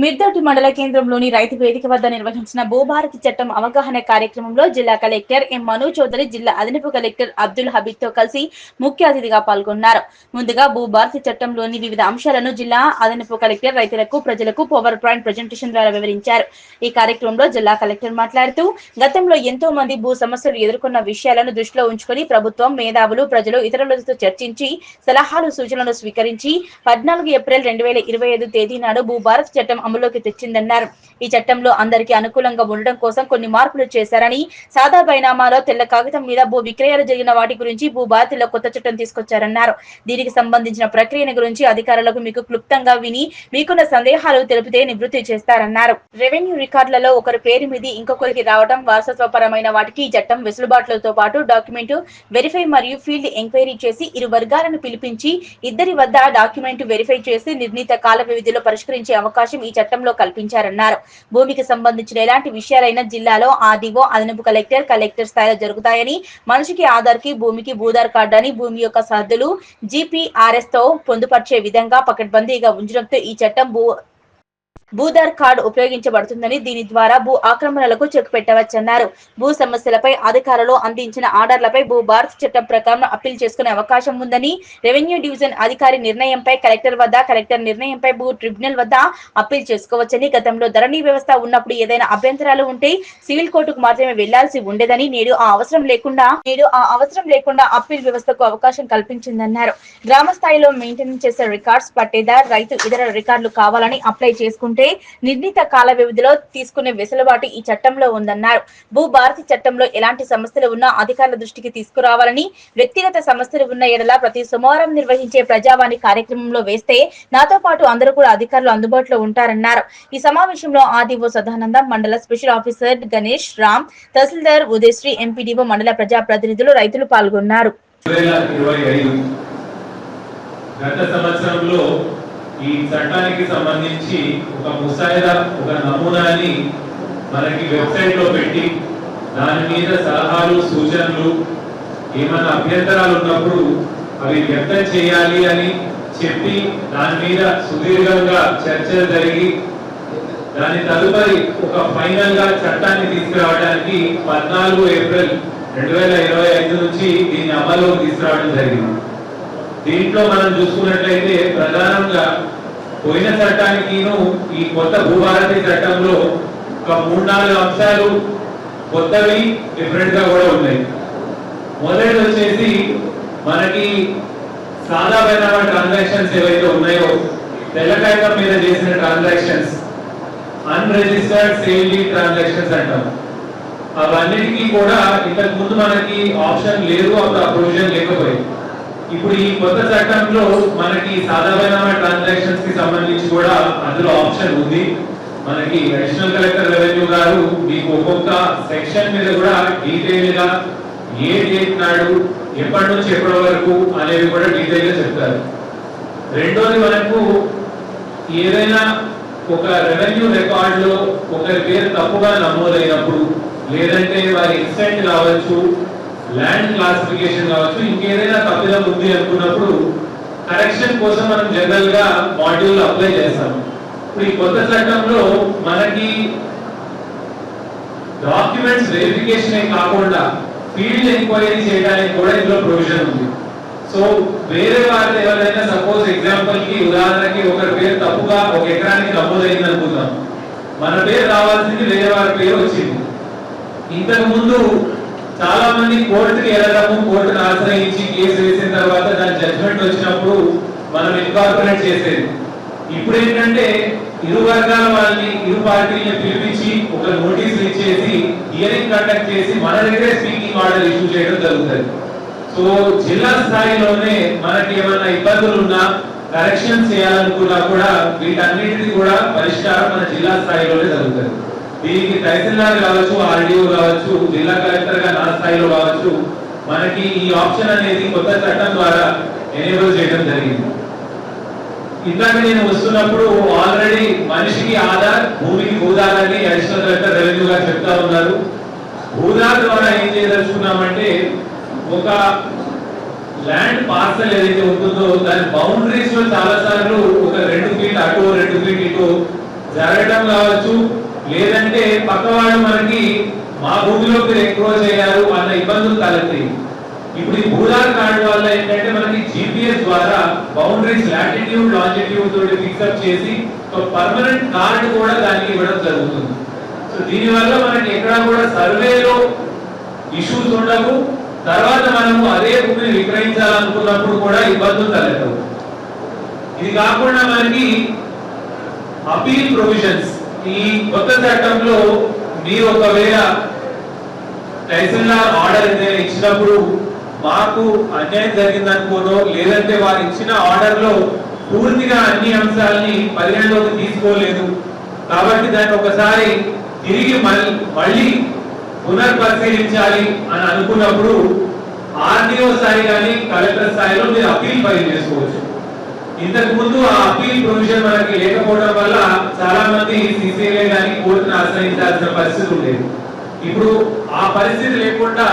మిర్దటి మండల కేంద్రంలోని రైతు వేదిక వద్ద నిర్వహించిన భూభారతి చట్టం అవగాహన కార్యక్రమంలో జిల్లా కలెక్టర్ ఎం మను చౌదరి జిల్లా అదనపు కలెక్టర్ అబ్దుల్ హబీబ్తో కలిసి ముఖ్య అతిథిగా పాల్గొన్నారు. ముందుగా భూభారతి చట్టంలోని వివిధ అంశాలను జిల్లా అదనపు కలెక్టర్ రైతులకు ప్రజలకు పవర్ పాయింట్ ప్రజెంటేషన్ ద్వారా వివరించారు. ఈ కార్యక్రమంలో జిల్లా కలెక్టర్ మాట్లాడుతూ గతంలో ఎంతో మంది భూ సమస్యలు ఎదుర్కొన్న విషయాలను దృష్టిలో ఉంచుకొని ప్రభుత్వం మేధావులు ప్రజలు ఇతరులతో చర్చించి సలహాలు సూచనలు స్వీకరించి పద్నాలుగు ఏప్రిల్ రెండు వేల ఇరవై ఐదు తేదీ నాడు భూభారత్ చట్టం అమలులోకి తెచ్చిందన్నారు. ఈ చట్టంలో అందరికీ అనుకూలంగా ఉండడం కోసం కొన్ని మార్పులు చేశారని సాదా బైనామాలో తెల్ల కాగితం మీద భూ విక్రయాలు జరిగిన వాటి గురించి భూ భూభారతిలో కొత్త చట్టం తీసుకొచ్చారన్నారు. దీనికి సంబంధించిన ప్రక్రియను గురించి అధికారులకు మీకు క్లుప్తంగా విని మీకున్న సందేహాలు తెలిపితే నివృత్తి చేస్తారన్నారు. రెవెన్యూ రికార్డులలో ఒకరి పేరు మీద ఇంకొకరికి రావడం వారసత్వపరమైన వాటికి ఈ చట్టం వెసులుబాట్లతో పాటు డాక్యుమెంట్ వెరిఫై మరియు ఫీల్డ్ ఎంక్వైరీ చేసి ఇరు వర్గాలను పిలిపించి ఇద్దరి వద్ద డాక్యుమెంట్ వెరిఫై చేసి నిర్ణీత కాల వ్యవధిలో పరిష్కరించే అవకాశం ఈ చట్టంలో కల్పించారన్నారు. భూమికి సంబంధించిన ఎలాంటి విషయాలైనా జిల్లాలో ఆదివో అదనపు కలెక్టర్ కలెక్టర్ స్థాయిలో జరుగుతాయని మనిషికి ఆధార్కి భూమికి భూధార్ కార్డు అని భూమి యొక్క సర్దులు జీపీఆర్ఎస్తో పొందుపరిచే విధంగా పకడ్బందీగా ఉంచడంతో ఈ చట్టం భూ భూధార్ కార్డు ఉపయోగించబడుతుందని దీని ద్వారా భూ ఆక్రమణలకు చెక్ పెట్టవచ్చన్నారు. భూ సమస్యలపై అధికారులు అందించిన ఆర్డర్లపై భూ భారత్ చట్టం ప్రకారం అప్పీల్ చేసుకునే అవకాశం ఉందని రెవెన్యూ డివిజన్ అధికారి నిర్ణయంపై కలెక్టర్ వద్ద కలెక్టర్ నిర్ణయంపై భూ ట్రిబ్యునల్ వద్ద అప్పీల్ చేసుకోవచ్చని గతంలో ధరణి వ్యవస్థ ఉన్నప్పుడు ఏదైనా అభ్యంతరాలు ఉంటే సివిల్ కోర్టుకు మాత్రమే వెళ్ళాల్సి ఉండేదని నేడు ఆ అవసరం లేకుండా నేడు ఆ అవసరం లేకుండా అప్పీల్ వ్యవస్థకు అవకాశం కల్పించిందన్నారు. గ్రామ స్థాయిలో మెయింటెనెన్స్ చేసే రికార్డ్స్ పట్టేదార్ రైతు ఇతర రికార్డులు కావాలని అప్లై చేసుకుంటారు చేసుకుంటే నిర్ణీత కాల వ్యవధిలో తీసుకునే వెసులుబాటు ఈ చట్టంలో ఉందన్నారు. భూ భారతి చట్టంలో ఎలాంటి సమస్యలు ఉన్నా అధికారుల దృష్టికి తీసుకురావాలని వ్యక్తిగత సమస్యలు ఉన్న ఎడల ప్రతి సోమవారం నిర్వహించే ప్రజావాణి కార్యక్రమంలో వేస్తే నాతో పాటు అందరూ కూడా అధికారులు అందుబాటులో ఉంటారన్నారు. ఈ సమావేశంలో ఆదివో సదానందం మండల స్పెషల్ ఆఫీసర్ గణేష్ రామ్ తహసీల్దార్ ఉదయశ్రీ ఎంపీడీఓ మండల ప్రజా ప్రతినిధులు రైతులు పాల్గొన్నారు. గత సంవత్సరంలో ఈ చట్టానికి సంబంధించి ఒక ముసాయిదా ఒక నమూనాని మనకి వెబ్సైట్లో పెట్టి దాని మీద సలహాలు సూచనలు ఏమైనా అభ్యంతరాలు ఉన్నప్పుడు అవి వ్యక్తం చేయాలి అని చెప్పి దాని మీద సుదీర్ఘంగా చర్చలు జరిగి దాని తదుపరి ఒక ఫైనల్గా చట్టాన్ని తీసుకురావడానికి పద్నాలుగు ఏప్రిల్ రెండు వేల ఇరవై ఐదు నుంచి దీన్ని అమల్లోకి తీసుకురావడం జరిగింది. దీంట్లో మనం చూసుకున్నట్లయితే ప్రధానంగా పోయిన చట్టానికిను ఈ కొత్త భూభారతి చట్టంలో ఒక మూడు నాలుగు అంశాలు కొత్తవి డిఫరెంట్గా కూడా ఉన్నాయి. మొదటి వచ్చేసి మనకి సాదా బైనామా ట్రాన్సాక్షన్స్ ఏవైతే ఉన్నాయో తెల్లకాయకం మీద చేసిన ట్రాన్సాక్షన్స్ అన్రిజిస్టర్డ్ సేల్ ట్రాన్సాక్షన్స్ అంటాం. అవన్నిటికీ కూడా ఇంతకు ముందు మనకి ఆప్షన్ లేదు అప్పుడు ఆ ప్రొవిజన్ లేకపోయింది. ఇప్పుడు ఈ కొత్త చట్టంలో మనకి సాధారణ ట్రాన్సాక్షన్స్కి సంబంధించి కూడా అందులో ఆప్షన్ ఉంది. మనకి అడిషనల్ కలెక్టర్ రెవెన్యూ గారు మీకు ఒక్కొక్క సెక్షన్ మీద కూడా డీటెయిల్గా ఏ డేట్ నాడు ఎప్పటి నుంచి ఎప్పటి వరకు అనేవి కూడా డీటెయిల్గా చెప్తారు. రెండోది మనకు ఏదైనా ఒక రెవెన్యూ రికార్డ్లో ఒకరి పేరు తప్పుగా నమోదైనప్పుడు లేదంటే వారి ఎక్స్టెంట్ కావచ్చు ల్యాండ్ క్లాసిఫికేషన్ కావచ్చు ఇంకేదైనా తప్పిదం ఉంది అనుకున్నప్పుడు కరెక్షన్ కోసం మనం జనరల్గా మాడ్యూల్ అప్లై చేస్తాం ఇప్పుడు ఈ కొత్త చట్టంలో మనకి డాక్యుమెంట్స్ వెరిఫికేషన్ కాకుండా ఫీల్డ్ ఎంక్వైరీ చేయడానికి కూడా ఇందులో ప్రొవిజన్ ఉంది. సో వేరే వారి ఎవరైనా సపోజ్ ఎగ్జాంపుల్కి ఉదాహరణకి ఒకరి పేరు తప్పుగా ఒక ఎకరానికి నమోదైంది అనుకుందాం. మన పేరు రావాల్సింది వేరే వారి పేరు వచ్చింది. ఇంతకు ముందు చాలా మంది కోర్టుకి వెళ్ళడము కోర్టును ఆశ్రయించి కేసు వేసిన తర్వాత దాని జడ్జ్మెంట్ వచ్చినప్పుడు మనం ఇన్కార్పొరేట్ చేసేది. ఇప్పుడు ఏంటంటే ఇరు వర్గాల వాళ్ళని ఇరు పార్టీని పిలిపించి ఒక నోటీసులు ఇచ్చేసి హియరింగ్ కండక్ట్ చేసి మన దగ్గరే స్పీకింగ్ ఆర్డర్ ఇష్యూ చేయడం జరుగుతుంది. సో జిల్లా స్థాయిలోనే మనకి ఏమైనా ఇబ్బందులు ఉన్నా కరెక్షన్ చేయాలనుకున్నా కూడా వీటన్నిటిది కూడా పరిష్కారం మన జిల్లా స్థాయిలోనే జరుగుతుంది. దీనికి తహసీల్దార్ కావచ్చు ఆర్డీఓ కావచ్చు జిల్లా కలెక్టర్గా నా స్థాయిలో కావచ్చు మనకి ఈ ఆప్షన్ అనేది కొత్త చట్టం ద్వారా ఎనేబుల్ చేయడం జరిగింది. ఇందాక నేను వస్తున్నప్పుడు ఆల్రెడీ మనిషికి ఆధార్ భూమికి భూధార్ అని అడిషనల్ కలెక్టర్ రెవెన్యూ గారు చెప్తా ఉన్నారు. భూధార్ ద్వారా ఏం చేయదలుచుకున్నామంటే ఒక ల్యాండ్ పార్సల్ ఏదైతే ఉంటుందో దాని బౌండరీస్లో చాలా సార్లు ఒక రెండు ఫీట్ అటు రెండు ఫీట్ ఇటు జరగడం కావచ్చు మా భూమిలోకి ఎంక్రోచ్ అయ్యారు అన్న ఇబ్బందులు తలెత్తాయి. ఇప్పుడు ఈ భూదార్ కార్డు వల్ల ఏంటంటే మనకి జిపిఎస్ ద్వారా బౌండరీస్ లాటిట్యూడ్ లాంజిట్యూడ్ తోటి ఫిక్సప్ చేసి ఒక పర్మనెంట్ కార్డు కూడా దానికి ఇవ్వడం జరుగుతుంది. సో దీని వల్ల మనకి ఎక్కడ కూడా సర్వేలో ఇష్యూస్ ఉండవు. తర్వాత మనము అదే భూమిని విక్రయించాలనుకున్నప్పుడు కూడా ఇబ్బందులు తలెత్తవు. ఇది కాకుండా మనకి అపీల్ ప్రొవిజన్స్ ఈ కొత్త చట్టంలో మీరు ఒకవేళ తహసీల్దార్ ఆర్డర్ ఏదైనా ఇచ్చినప్పుడు మాకు అన్యాయం జరిగిందనుకోనో లేదంటే వారు ఇచ్చిన ఆర్డర్లో పూర్తిగా అన్ని అంశాలని పరిగణలోకి తీసుకోలేదు. కాబట్టి దాన్ని ఒకసారి తిరిగి మళ్ళీ మళ్ళీ పునర్పరిశీలించాలి అని అనుకున్నప్పుడు ఆర్డీఓ స్థాయి కానీ కలెక్టర్ స్థాయిలో మీరు అపీల్ ఫైల్ చేసుకోవచ్చు. ఇంతకు ముందు ఆ అపీల్ ప్రొవిజన్ మనకి లేకపోవడం వల్ల చాలా మంది సిసిఎల్ఏ కానీ కోర్టును ఆశ్రయించాల్సిన పరిస్థితి ఉండేది. ఇప్పుడు ఆ పరిస్థితి లేకుండా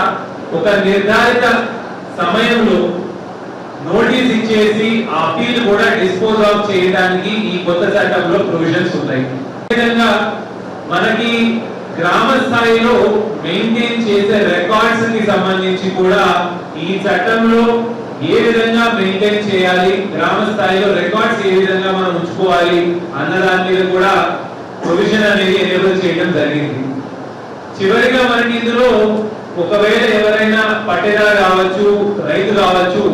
ఒక నిర్ధారిత సమయంలో నోటీస్ ఇచ్చేసి ఆ అప్పీల్ కూడా డిస్పోజ్ ఆఫ్ చేయడానికి ఈ కొత్త చట్టంలో ప్రొవిజన్స్ ఉన్నాయి. విధంగా మనకి గ్రామ స్థాయిలో మెయింటైన్ చేసే రికార్డ్స్కి సంబంధించి కూడా ఈ చట్టంలో ఏ విధంగా మెయింటైన్ చేయాలి గ్రామ స్థాయిలో రికార్డ్స్ ఏ విధంగా మనం ఉంచుకోవాలి అన్న దాని మీద కూడా ప్రొవిజన్ అనేది ఎనేబుల్ చేయడం జరిగింది. చివరిగా మనకి ఇందులో ఒకవేళ ఎవరైనా పట్టేదారు కావచ్చు రైతు కావచ్చు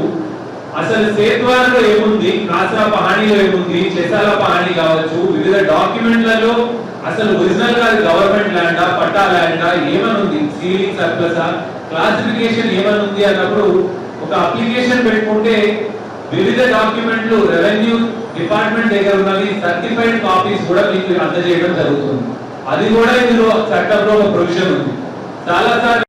అసలు సేత్వార్లో ఏముంది? కాసా పహాణిలో ఏముంది? చెసాల పహాణి కావచ్చు వివిధ డాక్యుమెంట్లలో అసలు ఒరిజినల్గా గవర్నమెంట్ ల్యాండా పట్టా ల్యాండా ఏమనుంది? సీలింగ్ సర్ప్లస్ క్లాసిఫికేషన్ ఏమనుంది అన్నప్పుడు ఒక అప్లికేషన్ పెట్టుకుంటే వివిధ డాక్యుమెంట్లు రెవెన్యూ డిపార్ట్మెంట్ దగ్గర ఉన్నవి సర్టిఫైడ్ కాపీస్ కూడా మీకు అందజేయడం జరుగుతుంది. అది కూడా ఇందులో చట్టంలో ఒక ప్రొవిజన్ ఉంది. చాలాసార్లు